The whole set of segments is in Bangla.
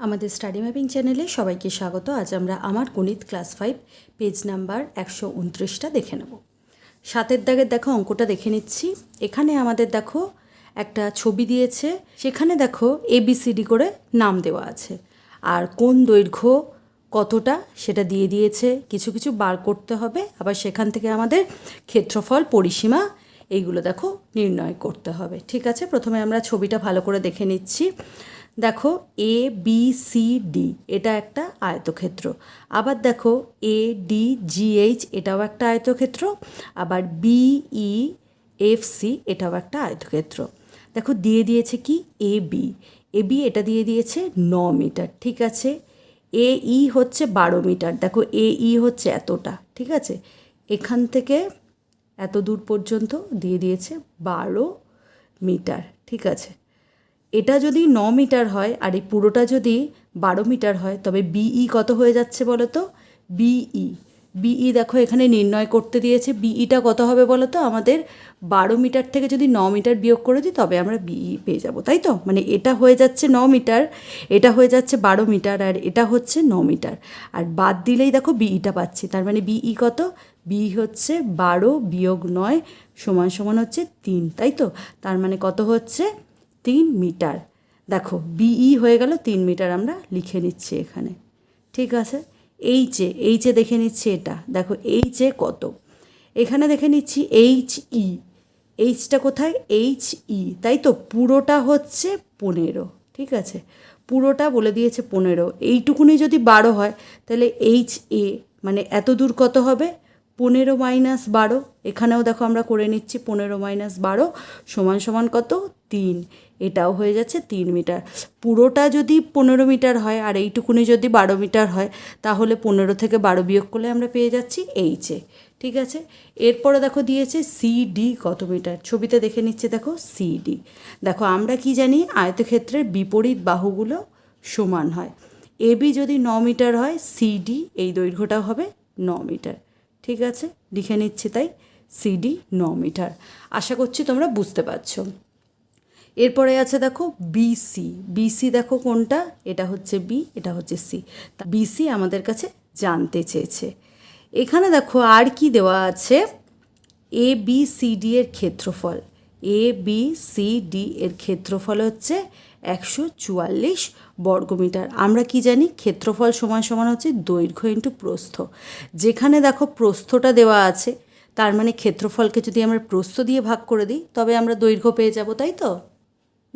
আমাদের স্টাডি ম্যাপিং চ্যানেলে সবাইকে স্বাগত। আজ আমরা আমার গণিত ক্লাস ফাইভ, পেজ নাম্বার একশো উনত্রিশটা দেখে নেব। সাতের দাগের দেখো অঙ্কটা দেখে নিচ্ছি। এখানে আমাদের দেখো একটা ছবি দিয়েছে। সেখানে দেখো এবিসিডি করে নাম দেওয়া আছে। আর কোন দৈর্ঘ্য কতটা সেটা দিয়ে দিয়েছে। কিছু কিছু বার করতে হবে। আবার সেখান থেকে আমাদের ক্ষেত্রফল, পরিসীমা এইগুলো দেখো নির্ণয় করতে হবে। ঠিক আছে? প্রথমে আমরা ছবিটা ভালো করে দেখে নিচ্ছি। দেখো এ বি সি ডি এটা একটা আয়তক্ষেত্র। আবার দেখো এ ডি জি এইচ এটাও একটা আয়তক্ষেত্র। আবার বি ই এফ সি এটাও একটা আয়তক্ষেত্র। দেখো দিয়ে দিয়েছে কি? এ বি এ বি এটা দিয়ে দিয়েছে ন মিটার, ঠিক আছে? এ ই হচ্ছে বারো মিটার। দেখো এ ই হচ্ছে এতটা, ঠিক আছে? এখান থেকে এত দূর পর্যন্ত দিয়ে দিয়েছে বারো মিটার, ঠিক আছে? এটা যদি ন মিটার হয় আর এই পুরোটা যদি বারো মিটার হয়, তবে বিই কত হয়ে যাচ্ছে বলো তো বিই বিই দেখো এখানে নির্ণয় করতে দিয়েছে। বিইটা কত হবে বলো তো আমাদের বারো মিটার থেকে যদি ন মিটার বিয়োগ করে দিই, তবে আমরা বিই পেয়ে যাব, তাই তো? মানে এটা হয়ে যাচ্ছে ন মিটার, এটা হয়ে যাচ্ছে বারো মিটার আর এটা হচ্ছে ন মিটার। আর বাদ দিলেই দেখো বিইটা পাচ্ছি, তার মানে বিই কত? বি হচ্ছে বারো বিয়োগ নয় সমান সমান হচ্ছে তিন, তাই তো? তার মানে কত হচ্ছে? তিন মিটার। দেখো বিই হয়ে গেল, তিন মিটার আমরা লিখে নিচ্ছি এখানে। ঠিক আছে? এইচে এইচে দেখে নিচ্ছি এটা। দেখো এইচে কত? এখানে দেখে নিচ্ছি এইচ ই এইচটা কোথায়? এইচ ই তাই তো, পুরোটা হচ্ছে পনেরো। ঠিক আছে? পুরোটা বলে দিয়েছে পনেরো। এইটুকুনি যদি বারো হয়, তাহলে এইচ এ মানে এত দূর কত হবে? পনেরো মাইনাস বারো। এখানেও দেখো আমরা করে নিচ্ছি পনেরো মাইনাস বারো সমান সমান কত? তিন। এটাও হয়ে যাচ্ছে তিন মিটার। পুরোটা যদি পনেরো মিটার হয়, আর এইটুকুনি যদি বারো মিটার হয়, তাহলে পনেরো থেকে বারো বিয়োগ করলে আমরা পেয়ে যাচ্ছি এইচে ঠিক আছে? এরপরে দেখো দিয়েছে সিডি কত মিটার? ছবিতে দেখে নিচ্ছে দেখো সিডি দেখো, আমরা কি জানি আয়তক্ষেত্রের বিপরীত বাহুগুলো সমান হয়। এবি যদি ন মিটার হয় সিডি এই দৈর্ঘ্যটাও হবে ন মিটার। ঠিক আছে? লিখে নিচ্ছি তাই সিডি ন মিটার। আশা করছি তোমরা বুঝতে পারছ। এরপরে আছে দেখো বিসি বিসি দেখো কোনটা? এটা হচ্ছে বি এটা হচ্ছে সি বিসি আমাদের কাছে জানতে চেয়েছে। এখানে দেখো আর কি দেওয়া আছে? এ বি সি ডি এর ক্ষেত্রফল। এ বি সি ডি এর ক্ষেত্রফল হচ্ছে একশো চুয়াল্লিশ বর্গমিটার। আমরা কি জানি? ক্ষেত্রফল সমান সমান হচ্ছে দৈর্ঘ্য ইন্টু প্রস্থ। যেখানে দেখো প্রস্থটা দেওয়া আছে, তার মানে ক্ষেত্রফলকে যদি আমরা প্রস্থ দিয়ে ভাগ করে দিই, তবে আমরা দৈর্ঘ্য পেয়ে যাব, তাই তো?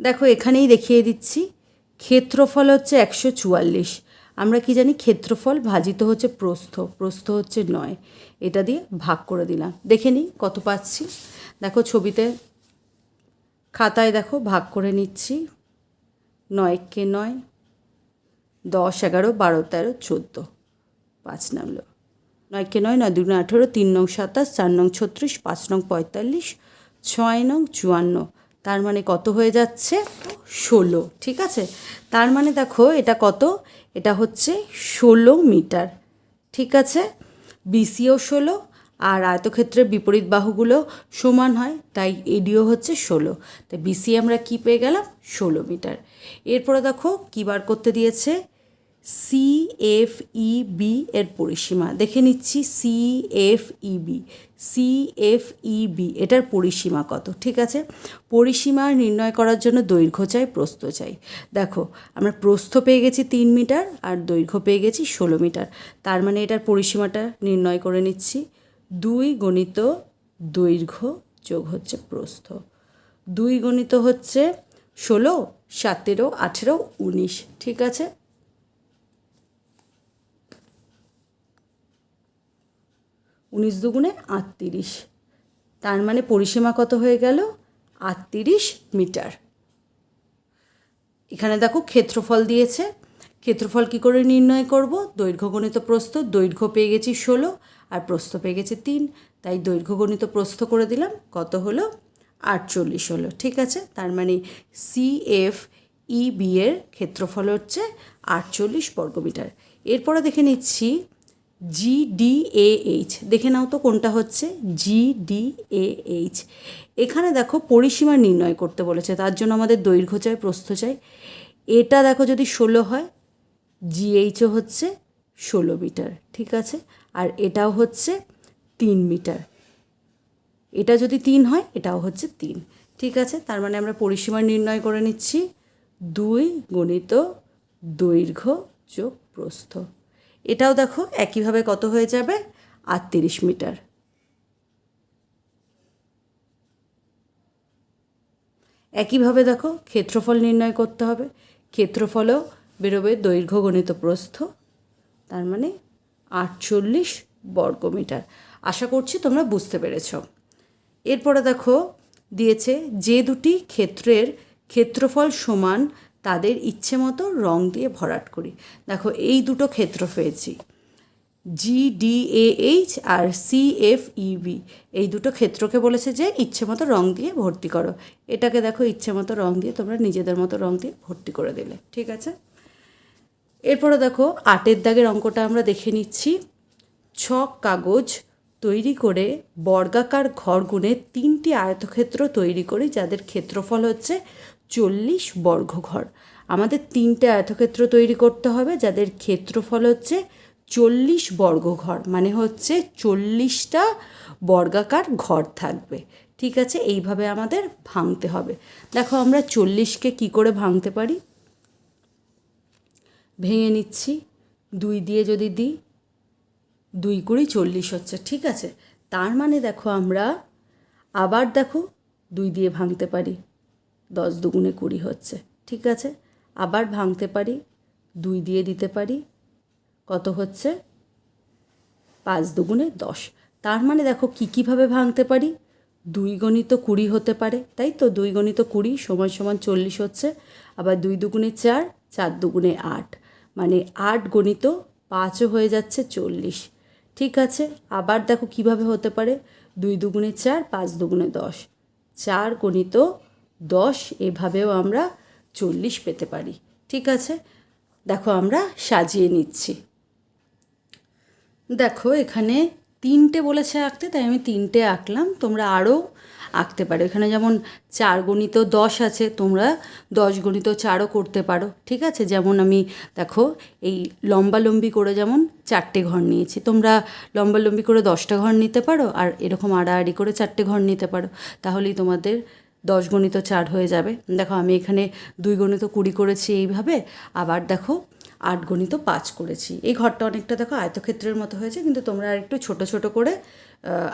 দেখো, এখানেই দেখিয়ে দিচ্ছি। ক্ষেত্রফল হচ্ছে একশো চুয়াল্লিশ। আমরা কি জানি, ক্ষেত্রফল ভাজিত হচ্ছে প্রস্থ প্রস্থ হচ্ছে নয়। এটা দিয়ে ভাগ করে দিলাম। দেখে নিই কত পাচ্ছি। দেখো, ছবিতে খাতায় দেখো, ভাগ করে নিচ্ছি। নয়কে নয়, দশ, এগারো, বারো, তেরো, চোদ্দ। পাঁচ নামলো। নয়কে নয় নয় দুগুণ আঠেরো, তিন নং সাতাশ, চার নং ছত্রিশ, পাঁচ নং পঁয়তাল্লিশ, ছয় নং চুয়ান্ন। তার মানে কত হয়ে যাচ্ছে? ষোলো, ঠিক আছে? তার মানে দেখো এটা কত? এটা হচ্ছে ষোলো মিটার, ঠিক আছে? বিসিও ষোলো আর আয়তক্ষেত্রের বিপরীত বাহুগুলো সমান হয়, তাই এডিও হচ্ছে ষোলো। তাই বিসি আমরা কী পেয়ে গেলাম? ষোলো মিটার। এরপরে দেখো কী বার করতে দিয়েছে? সি এফ ই বি এর পরিসীমা। দেখে নিচ্ছি C F E B C F E B এটার পরিসীমা কত? ঠিক আছে? পরিসীমা নির্ণয় করার জন্য দৈর্ঘ্য চাই, প্রস্থ চাই। দেখো, আমরা প্রস্থ পেয়ে গেছি তিন মিটার আর দৈর্ঘ্য পেয়ে গেছি ষোলো মিটার। তার মানে এটার পরিসীমাটা নির্ণয় করে নিচ্ছি। দুই গণিত দৈর্ঘ্য যোগ হচ্ছে প্রস্থ। দুই গণিত হচ্ছে ষোলো, সতেরো, আঠেরো, উনিশ। ঠিক আছে? উনিশ দুগুণে আটত্রিশ। তার মানে পরিসীমা কত হয়ে গেল? আটত্রিশ মিটার। এখানে দেখো ক্ষেত্রফল দিয়েছে। ক্ষেত্রফল কী করে নির্ণয় করব? দৈর্ঘ্য গণিত প্রস্থ, দৈর্ঘ্য পেয়ে গেছি ষোলো আর প্রস্থ পেয়ে গেছি তিন। তাই দৈর্ঘ্য গণিত প্রস্থ করে দিলাম, কত হলো? আটচল্লিশ হলো, ঠিক আছে? তার মানে সি এফ ই বি এর ক্ষেত্রফল হচ্ছে আটচল্লিশ বর্গমিটার। এরপরে দেখে নিচ্ছি জি ডি এ এইচ দেখে নাও তো কোনটা হচ্ছে? জি ডি এ এইচ এখানে দেখো পরিসীমা নির্ণয় করতে বলেছে, তার জন্য আমাদের দৈর্ঘ্য চাই, প্রস্থ চাই। এটা দেখো যদি ষোলো হয় জিএইচও হচ্ছে ষোলো মিটার, ঠিক আছে? আর এটাও হচ্ছে তিন মিটার। এটা যদি তিন হয়, এটাও হচ্ছে তিন, ঠিক আছে? তার মানে আমরা পরিসীমা নির্ণয় করে নিচ্ছি। দুই গণিত দৈর্ঘ্য যোগ প্রস্থ। এটাও দেখো একইভাবে কত হয়ে যাবে? আটত্রিশ মিটার। একইভাবে দেখো ক্ষেত্রফল নির্ণয় করতে হবে। ক্ষেত্রফলও বেরোবে দৈর্ঘ্য গণিত প্রস্থ, তার মানে আটচল্লিশ বর্গমিটার আশা করছি তোমরা বুঝতে পেরেছ। এরপরে দেখো দিয়েছে যে দুটি ক্ষেত্রের ক্ষেত্রফল সমান তাদের ইচ্ছে মতো রং দিয়ে ভরাট করি। দেখো, এই দুটো ক্ষেত্র পেয়েছি। G D A H R C F E B এই দুটো ক্ষেত্রকে বলেছে যে ইচ্ছে মতো রং দিয়ে ভর্তি করো। এটাকে দেখো, ইচ্ছে মতো রং দিয়ে তোমরা নিজেদের মতো রং দিয়ে ভর্তি করে দিলে। ঠিক আছে? এরপরে দেখো, আটের দাগের অঙ্কটা আমরা দেখে নিচ্ছি। ছক কাগজ তৈরি করে বর্গাকার ঘর গুণে তিনটি আয়তক্ষেত্র তৈরি করি, যাদের ক্ষেত্রফল হচ্ছে চল্লিশ বর্গঘর। আমাদের তিনটে আয়তক্ষেত্র তৈরি করতে হবে, যাদের ক্ষেত্রফল হচ্ছে চল্লিশ বর্গঘর মানে হচ্ছে চল্লিশটা বর্গাকার ঘর থাকবে। ঠিক আছে? এইভাবে আমাদের ভাঙতে হবে। দেখো, আমরা চল্লিশকে কি করে ভাঙতে পারি? ভেঙে নিচ্ছি। দুই দিয়ে যদি দিই, দুই কুড়ি চল্লিশ হচ্ছে, ঠিক আছে? তার মানে দেখো, আমরা আবার দেখো, দুই দিয়ে ভাঙতে পারি। দশ দুগুণে কুড়ি হচ্ছে, ঠিক আছে? আবার ভাঙতে পারি, দুই দিয়ে দিতে পারি, কত হচ্ছে? পাঁচ দুগুণে দশ। তার মানে দেখো কী কীভাবে ভাঙতে পারি? দুই গণিত কুড়ি হতে পারে, তাই তো? দুই গণিত কুড়ি সমান সমান চল্লিশ হচ্ছে, আবার দুই দুগুণে চার চার দুগুণে আট। মানে আট গণিত পাঁচও হয়ে যাচ্ছে চল্লিশ, ঠিক আছে? আবার দেখো কীভাবে হতে পারে? দুই দুগুণে চার, পাঁচ দুগুণে দশ। চার গণিত দশ, এভাবেও আমরা চল্লিশ পেতে পারি। ঠিক আছে? দেখো, আমরা সাজিয়ে নিচ্ছি। দেখো, এখানে তিনটে বলেছে আঁকতে, তাই আমি তিনটে আঁকলাম। তোমরা আরও আঁকতে পারো। এখানে যেমন চার গণিত দশ আছে, তোমরা দশ গণিত চারও করতে পারো। ঠিক আছে? যেমন আমি, দেখো, এই লম্বালম্বি করে যেমন চারটে ঘর নিয়েছি। তোমরা লম্বালম্বি করে দশটা ঘর নিতে পারো, আর এরকম আড়াআড়ি করে চারটে ঘর নিতে পারো। তাহলেই তোমাদের দশ গণিত চার হয়ে যাবে। দেখো আমি এখানে দুই গণিত কুড়ি করেছি এইভাবে, আবার দেখো আট গণিত পাঁচ করেছি। এই ঘরটা অনেকটা দেখো আয়তক্ষেত্রের মতো হয়েছে, কিন্তু তোমরা আর একটু ছোটো ছোট করে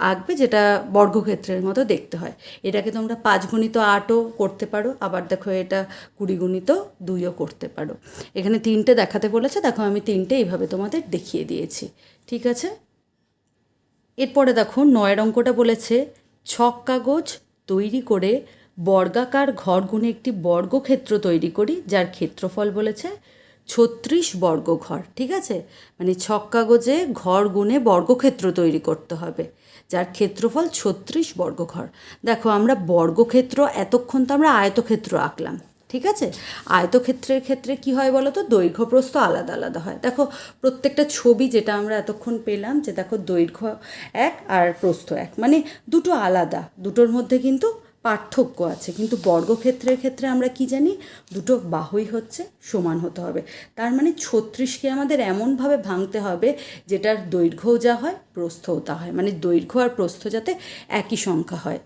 আঁকবে যেটা বর্গক্ষেত্রের মতো দেখতে হয়। এটাকে তোমরা পাঁচ গণিত আটও করতে পারো, আবার দেখো এটা কুড়ি গণিত দুইও করতে পারো। এখানে তিনটে দেখাতে বলেছে, দেখো আমি তিনটে এইভাবে তোমাদের দেখিয়ে দিয়েছি। ঠিক আছে? এরপরে দেখো নয়ের অঙ্কটা বলেছে ছক কাগজ তৈরি করে বর্গাকার ঘর গুণে একটি বর্গক্ষেত্র তৈরি করি, যার ক্ষেত্রফল বলেছে ছত্রিশ বর্গ ঘর ঠিক আছে? মানে ছক কাগজে ঘর গুনে বর্গক্ষেত্র তৈরি করতে হবে, যার ক্ষেত্রফল ছত্রিশ বর্গ ঘর দেখো, আমরা বর্গক্ষেত্র, এতক্ষণ তো আমরা আয়তক্ষেত্র আঁকলাম। ঠিক আছে? আয়তক্ষেত্রের ক্ষেত্রে কি হয় বলো তো? দৈর্ঘ্য প্রস্থ আলাদা আলাদা হয়। দেখো, প্রত্যেকটা ছবি যেটা আমরা এতক্ষণ পেলাম যে দেখো দৈর্ঘ্য এক আর প্রস্থ এক মানে দুটো আলাদা। দুটোর মধ্যে কিন্তু পার্থক্য আছে। কিন্তু বর্গক্ষেত্রের ক্ষেত্রে আমরা কি জানি? দুটো বাহুই হচ্ছে সমান হতে হবে। তার মানে ছত্রিশকে আমাদের এমনভাবে ভাঙতে হবে যেটার দৈর্ঘ্যও যা হয়, প্রস্থও তা হয়। মানে দৈর্ঘ্য আর প্রস্থ যাতে একই সংখ্যা হয়।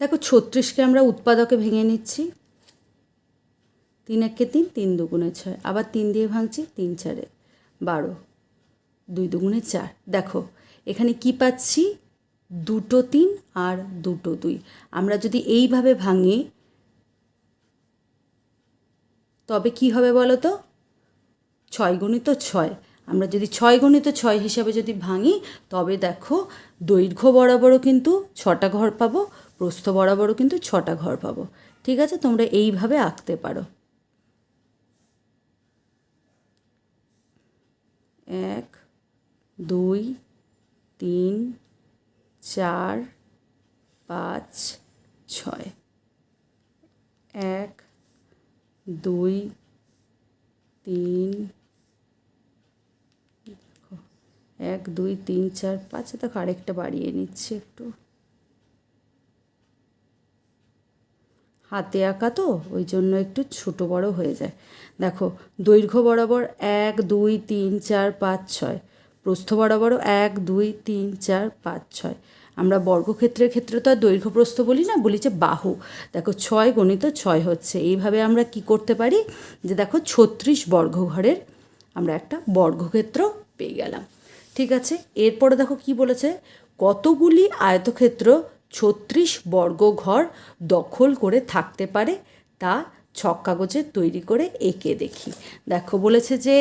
দেখো, ছত্রিশকে আমরা উৎপাদকে ভেঙে নিচ্ছি। তিন একে তিন তিন দুগুণে ছয়। আবার তিন দিয়ে ভাঙছি, তিন চারে বারো। দুই দুগুণে চার। দেখো, এখানে কি পাচ্ছি? দুটো তিন আর দুটো দুই। আমরা যদি এইভাবে ভাঙি, তবে কি হবে বলো তো ছয় গণিত ছয়। আমরা যদি ছয় গণিত ছয় হিসাবে যদি ভাঙি, তবে দেখো, দৈর্ঘ্য বরাবরও কিন্তু ছটা ঘর পাবো, প্রস্থ বরাবরও কিন্তু ছটা ঘর পাবো। ঠিক আছে? তোমরা এইভাবে আঁকতে পারো। এক, দুই, তিন, চার, পাঁচ, ছয়। এক, দুই, তিন এক, দুই, তিন, চার, পাঁচ দেখো আরেকটা বাড়িয়ে নিচ্ছি একটু। হাতে আঁকা তো, ওই জন্য একটু ছোট বড় হয়ে যায়। দেখো, দৈর্ঘ্য বরাবর এক, দুই, তিন, চার, পাঁচ, ছয়। প্রস্থ বরাবরও এক, দুই, তিন, চার, পাঁচ, ছয়। আমরা বর্গক্ষেত্রের ক্ষেত্রে তো আর দৈর্ঘ্য প্রস্থ বলি না, বলি যে বাহু। দেখো, ছয় গণিত ছয় হচ্ছে। এইভাবে আমরা কি করতে পারি? যে দেখো, ছত্রিশ বর্গঘরের আমরা একটা বর্গক্ষেত্র পেয়ে গেলাম। ঠিক আছে? এরপরে দেখো কি বলেছে? কতগুলি আয়তক্ষেত্র ছত্রিশ বর্গঘর দখল করে থাকতে পারে, তা ছক কাগজে তৈরি করে এঁকে দেখি। দেখো, বলেছে যে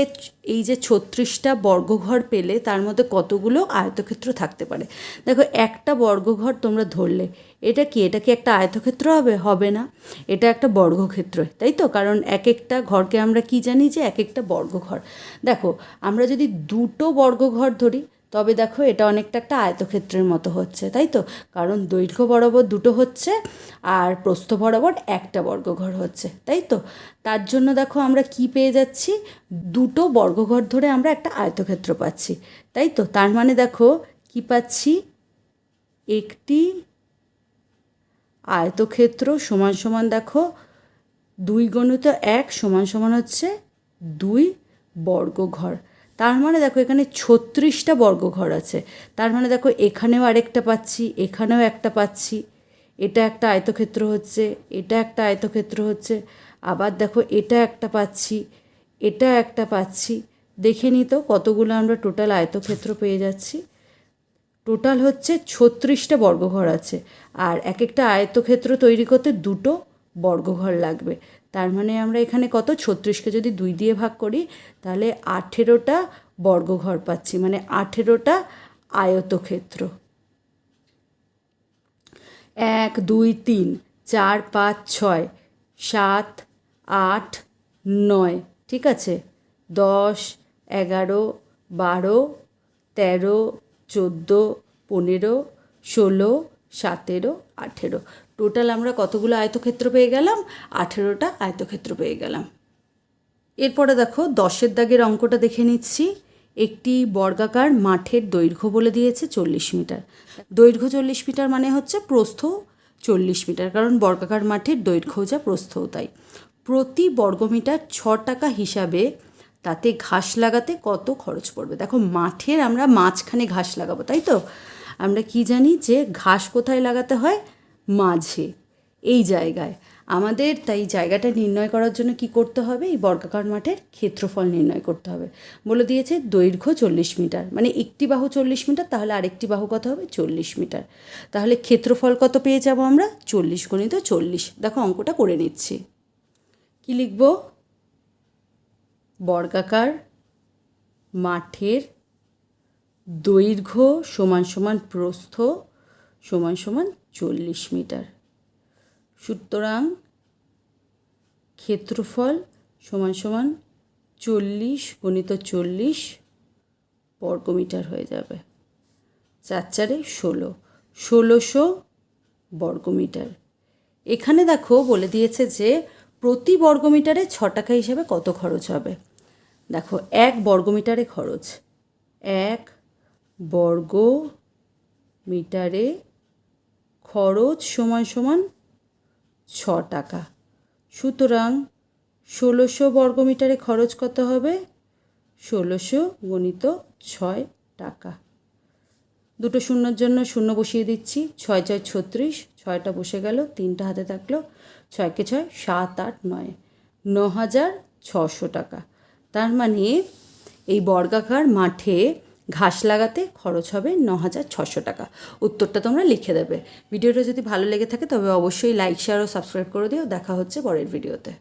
এই যে ছত্রিশটা বর্গঘর পেলে তার মধ্যে কতগুলো আয়তক্ষেত্র থাকতে পারে। দেখো, একটা বর্গঘর তোমরা ধরলে, এটা কি এটা কি একটা আয়তক্ষেত্র হবে? হবে না। এটা একটা বর্গক্ষেত্র, তাই তো? কারণ এক একটা ঘরকে আমরা কি জানি যে এক একটা বর্গঘর দেখো, আমরা যদি দুটো বর্গঘর ধরি তবে দেখো এটা অনেকটা একটা আয়তক্ষেত্রের মতো হচ্ছে, তাই তো? কারণ দৈর্ঘ্য বরাবর দুটো হচ্ছে আর প্রস্থ বরাবর একটা বর্গঘর হচ্ছে, তাই তো? তার জন্য দেখো আমরা কি পেয়ে যাচ্ছি? দুটো বর্গঘর ধরে আমরা একটা আয়তক্ষেত্র পাচ্ছি, তাই তো? তার মানে দেখো কি পাচ্ছি? একটি আয়তক্ষেত্র সমান সমান দেখো দুই গণিত এক সমান সমান হচ্ছে দুই বর্গঘর। তার মানে দেখো এখানে ছত্রিশটা বর্গঘর আছে। তার মানে দেখো এখানেও আরেকটা পাচ্ছি, এখানেও একটা পাচ্ছি। এটা একটা আয়তক্ষেত্র হচ্ছে, এটা একটা আয়তক্ষেত্র হচ্ছে। আবার দেখো এটা একটা পাচ্ছি, এটা একটা পাচ্ছি। দেখে নিই তো কতগুলো আমরা টোটাল আয়তক্ষেত্র পেয়ে যাচ্ছি। টোটাল হচ্ছে ছত্রিশটা বর্গঘর আছে। আর এক একটা আয়তক্ষেত্র তৈরি করতে দুটো বর্গঘর লাগবে। তার মানে আমরা এখানে কত? ছত্রিশকে যদি দুই দিয়ে ভাগ করি, তাহলে আঠেরোটা বর্গঘর পাচ্ছি মানে আঠেরোটা আয়তক্ষেত্র। এক, দুই, তিন, চার, পাঁচ, ছয়, সাত, আট, নয়, ঠিক আছে? দশ, এগারো, বারো, তেরো, চোদ্দ, পনেরো, ষোলো, সতেরো, আঠেরো। টোটাল আমরা কতগুলো আয়তক্ষেত্র পেয়ে গেলাম? আঠেরোটা আয়তক্ষেত্র পেয়ে গেলাম। এরপরে দেখো, দশের দাগের অঙ্কটা দেখে নিচ্ছি। একটি বর্গাকার মাঠের দৈর্ঘ্য বলে দিয়েছে চল্লিশ মিটার। দৈর্ঘ্য চল্লিশ মিটার মানে হচ্ছে প্রস্থ চল্লিশ মিটার, কারণ বর্গাকার মাঠের দৈর্ঘ্য যা প্রস্থও তাই। প্রতি বর্গমিটার ছ টাকা হিসাবে তাতে ঘাস লাগাতে কত খরচ পড়বে? দেখো, মাঠের আমরা মাঝখানে ঘাস লাগাবো, তাই তো? আমরা কি জানি যে ঘাস কোথায় লাগাতে হয়? মাঝে, এই জায়গায়। আমাদের তাই জায়গাটা নির্ণয় করার জন্য কি করতে হবে? এই বর্গাকার মাঠের ক্ষেত্রফল নির্ণয় করতে হবে। বলে দিয়েছে দৈর্ঘ্য চল্লিশ মিটার। মানে একটি বাহু চল্লিশ মিটার, তাহলে আরেকটি বাহু কত হবে? চল্লিশ মিটার। তাহলে ক্ষেত্রফল কত পেয়ে যাব আমরা? চল্লিশ গণিত চল্লিশ। দেখো অঙ্কটা করে নিচ্ছি। কি লিখব? বর্গাকার মাঠের দৈর্ঘ্য সমান সমান প্রস্থ সমান সমান চল্লিশ মিটার। সুতরাং ক্ষেত্রফল সমান সমান চল্লিশ গণিত চল্লিশ বর্গমিটার হয়ে যাবে। চার চারে ষোলো, ষোলোশো বর্গমিটার। এখানে দেখো বলে দিয়েছে যে প্রতি বর্গমিটারে ছ টাকা হিসাবে কত খরচ হবে? দেখো, এক বর্গমিটারে খরচ। এক বর্গ মিটারে খরচ সমান সমান ছ টাকা। সুতরাং ষোলোশো বর্গমিটারে খরচ কত হবে? ষোলোশো গণিত ছয় টাকা। দুটো শূন্যর জন্য শূন্য বসিয়ে দিচ্ছি। ছয় ছয় ছত্রিশ, ছয়টা বসে গেল, তিনটা হাতে থাকল। ছয়কে ছয়, সাত আট নয়। ন হাজার ছশো টাকা। তার মানে এই বর্গাকার মাঠে ঘাস লাগাতে খরচ হবে ন হাজার ছশো টাকা। উত্তরটা তোমরা লিখে দেবে। ভিডিওটা যদি ভালো লেগে থাকে তবে অবশ্যই লাইক শেয়ার ও সাবস্ক্রাইব করে দিও। দেখা হচ্ছে পরের ভিডিওতে।